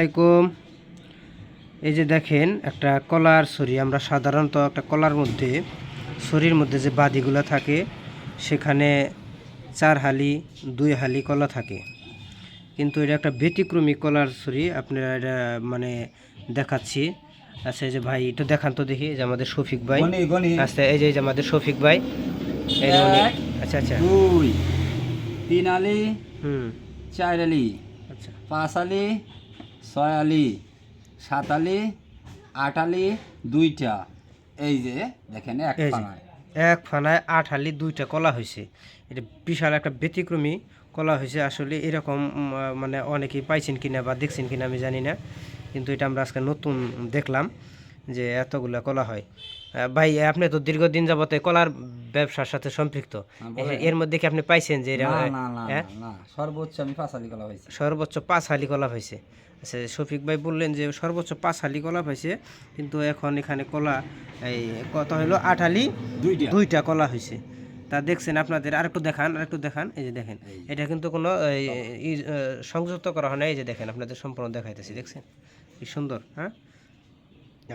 আসসালামাইকুম এই যে দেখেন একটা কলার ছড়ি আমরা সাধারণত একটা কলার মধ্যে ছড়ির মধ্যে যে বাদিগুলো থাকে সেখানে চার হালি দুই হালি কলা থাকে। কিন্তু এটা একটা ব্যতিক্রমী কলার ছড়ি আপনারা এটা মানে দেখাচ্ছি। আচ্ছা এই যে ভাই একটু দেখান তো দেখি যে আমাদের শফিক ভাই। আচ্ছা এই যে এই যে আমাদের শফিক ভাই। এই আচ্ছা আচ্ছা। দুই তিন আলি হুম। চার আলি আচ্ছা। পাঁচ আলি ছয় আলি সাত আলি আট আলি দুইটা। এই যে দেখেন এক পানায় এক ফানায় আট হালি দুইটা কলা হয়েছে। এটা বিশাল একটা ব্যতিক্রমী কলা হয়েছে। আসলে এরকম মানে অনেকেই পাইছেন কিনা বা দেখছেন কিনা আমি জানি না। কিন্তু এটা আমরা আজকে নতুন দেখলাম যে এতগুলা কলা হয়। ভাই আপনি তো দীর্ঘদিন যাবতে কলার ব্যবসার সাথে সম্পৃক্ত। এর মধ্যে কি আপনি পাইছেন যে হ্যাঁ? সর্বোচ্চ আমি পাঁচ আলি কলা হয়েছে সর্বোচ্চ পাঁচ হালি কলা হয়েছে আচ্ছা শফিক ভাই বললেন যে সর্বোচ্চ পাঁচ হালি কলা হয়েছে কিন্তু এখন এখানে কলা এই কত হলো? আট হালি দুইটা। দুইটা কলা হয়েছে তা দেখছেন আপনাদের আরেকটু দেখান আরেকটু দেখান। এই যে দেখেন এটা কিন্তু কোনো সংযুক্ত করা হয় না এই যে দেখেন আপনাদের সম্পূর্ণ দেখাইতেছি দেখছেন? কি সুন্দর হ্যাঁ?